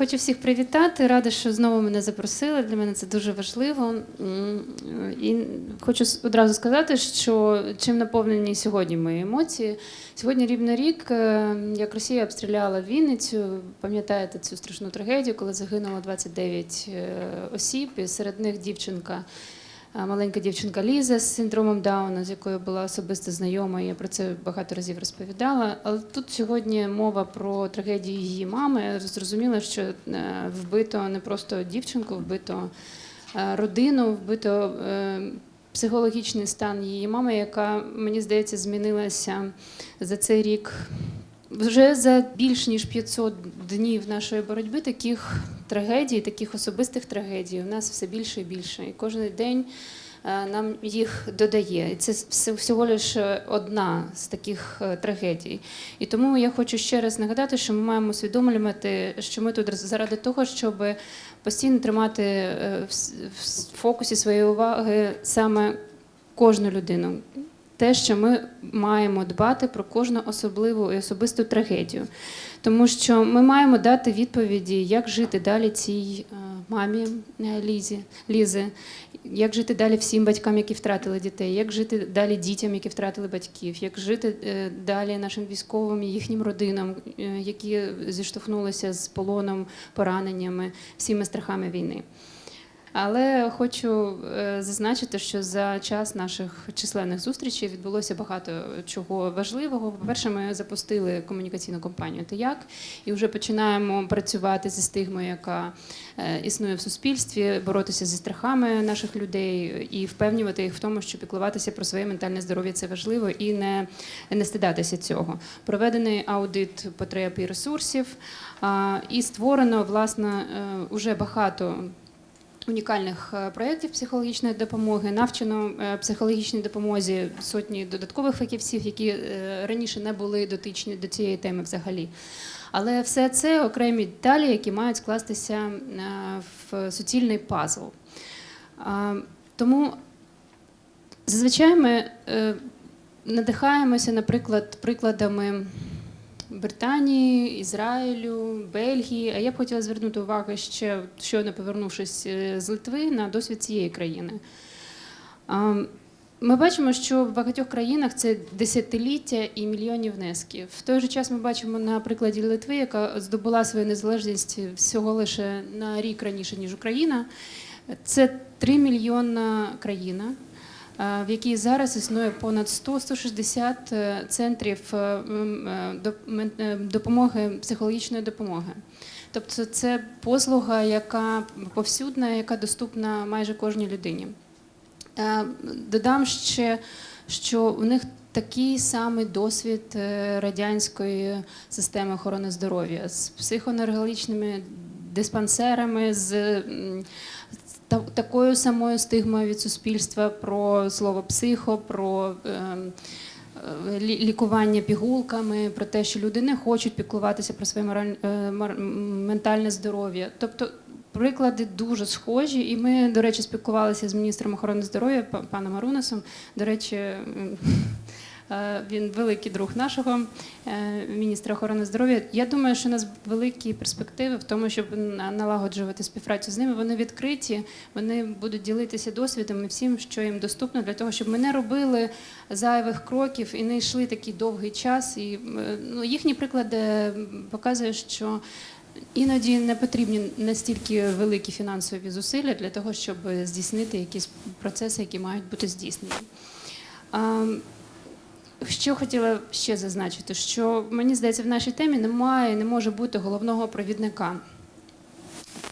Хочу всіх привітати. Рада, що знову мене запросили. Для мене це дуже важливо. І хочу одразу сказати, що чим наповнені сьогодні мої емоції. Сьогодні рівно рік, е, як Росія обстріляла Вінницю. Пам'ятаєте цю страшну трагедію, коли загинуло 29 е, осіб, і серед них дівчинка. Е, Маленька дівчинка Ліза з синдромом Дауна, з якою була особисто знайома, я про це багато разів розповідала. Але тут сьогодні мова про трагедію її мами. Зрозуміло, що е, вбито не просто дівчинку, вбито е, родину, вбито психологічний стан її мами, яка, мені здається, змінилася за цей рік. Вже за більш ніж 500 днів нашої боротьби таких трагедій, таких особистих трагедій у нас все більше і більше. І кожен день е, нам їх додає. І це всього лише одна з таких е, трагедій. І тому я хочу ще раз нагадати, що ми маємо усвідомлювати, що ми тут заради того, щоб постійно тримати е, в фокусі своєї уваги саме кожну людину. Те, що ми маємо дбати про кожну особливу і особисту трагедію, тому що ми маємо дати відповіді, як жити далі цій е, мамі е, Лізі, Лізи, як жити далі всім батькам, які втратили дітей, як жити далі дітям, які втратили батьків, як жити е, далі нашим військовим і їхнім родинам, які зіштовхнулися з полоном, пораненнями, всіми страхами війни. Але хочу е, зазначити, що за час наших численних зустрічей відбулося багато чого важливого. По-перше, ми запустили комунікаційну кампанію «Ти як?» і вже починаємо працювати зі стигмою, яка е, існує в суспільстві, боротися зі страхами наших людей і впевнювати їх в тому, що піклуватися про своє ментальне здоров'я це важливо і не, не стидатися цього. Проведений аудит потреб і ресурсів, і створено власне е, уже багато унікальних е, проєктів психологічної допомоги, навчено е, психологічній допомозі сотні додаткових фахівців, які е, раніше не були дотичні до цієї теми взагалі. Але все це окремі деталі, які мають скластися в суцільний пазл. Тому зазвичай ми надихаємося, наприклад, прикладами. Британії, Ізраїлю, Бельгії. А я б хотіла звернути увагу ще, щойно повернувшись е, з Литви, на досвід цієї країни. Ми бачимо, що в багатьох країнах це десятиліття і мільйонні внески. В той же час ми бачимо на прикладі Литви, яка здобула свою незалежність всього лише на рік раніше, ніж Україна. Це 3 мільйонна країна, в якій зараз існує понад 100-160 е, центрів е, е, е, допомоги, психологічної допомоги. Тобто це послуга, яка повсюдна, яка доступна майже кожній людині. Е, Додам ще, що у них такий самий досвід е, радянської системи охорони здоров'я з психоневрологічними диспансерами, з такою самою стигмою від суспільства про слово психо, про ем, е, лі- лікування пігулками, про те, що люди не хочуть піклуватися про своє е, ментальне здоров'я. Тобто приклади дуже схожі, і ми, до речі, спілкувалися з міністром охорони здоров'я паном Арунасом. До речі, він великий друг нашого е, міністра охорони здоров'я. Я думаю, що у нас великі перспективи в тому, щоб налагоджувати співпрацю з ними. Вони відкриті, вони будуть ділитися досвідом і всім, що їм доступно, для того, щоб ми не робили зайвих кроків і не йшли такий довгий час. І е, ну, їхні приклади показують, що. Іноді не потрібні настільки великі фінансові зусилля для того, щоб здійснити якісь процеси, які мають бути здійснені. Що хотіла ще зазначити, що мені здається, в нашій темі немає, не може бути головного провідника.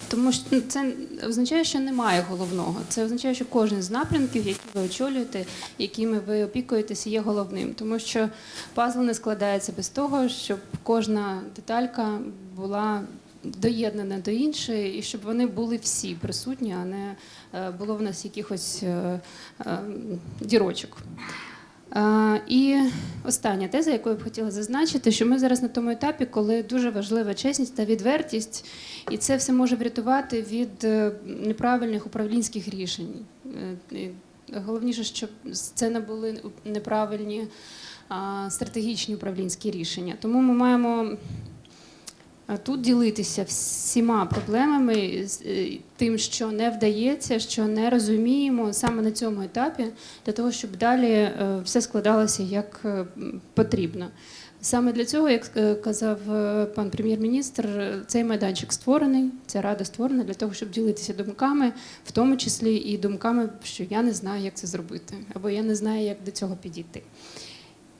Тому що ну, це означає, що немає головного. Це означає, що кожен з напрямків, які ви очолюєте, якими ви опікуєтеся, є головним. Тому що пазл не складається без того, щоб кожна деталька була доєднана до іншої, і щоб вони були всі присутні, а не е, було в нас якихось е, е, дірочок. Е, І остання теза, яку я б хотіла зазначити, що ми зараз на тому етапі, коли дуже важлива чесність та відвертість, і це все може врятувати від е, неправильних управлінських рішень. Е, Головніше, щоб це не були неправильні стратегічні управлінські рішення. Тому ми маємо тут ділитися всіма проблемами, е, тим, що не вдається, що не розуміємо саме на цьому етапі, для того, щоб далі е, все складалося як е, потрібно. Саме для цього, як казав пан прем'єр-міністр, цей майданчик створений, ця рада створена для того, щоб ділитися думками, в тому числі і думками, що я не знаю, як це зробити, або я не знаю, як до цього підійти.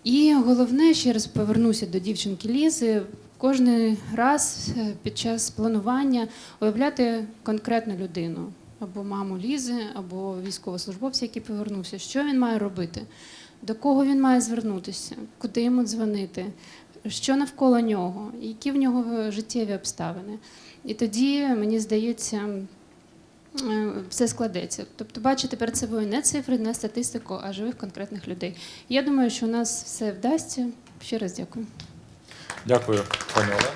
І головне, ще раз повернуся до дівчинки Лізи. Кожен раз е, під час планування уявляти конкретну людину або маму Лізи, або військовослужбовця, який повернувся, що він має робити, до кого він має звернутися, куди йому дзвонити, що навколо нього, які в нього життєві обставини. І тоді, мені здається, е, все складеться. Тобто бачити перед собою не цифри, не статистику, а живих конкретних людей. Я думаю, що у нас все вдасться. Ще раз дякую. Дякую, пані Олено.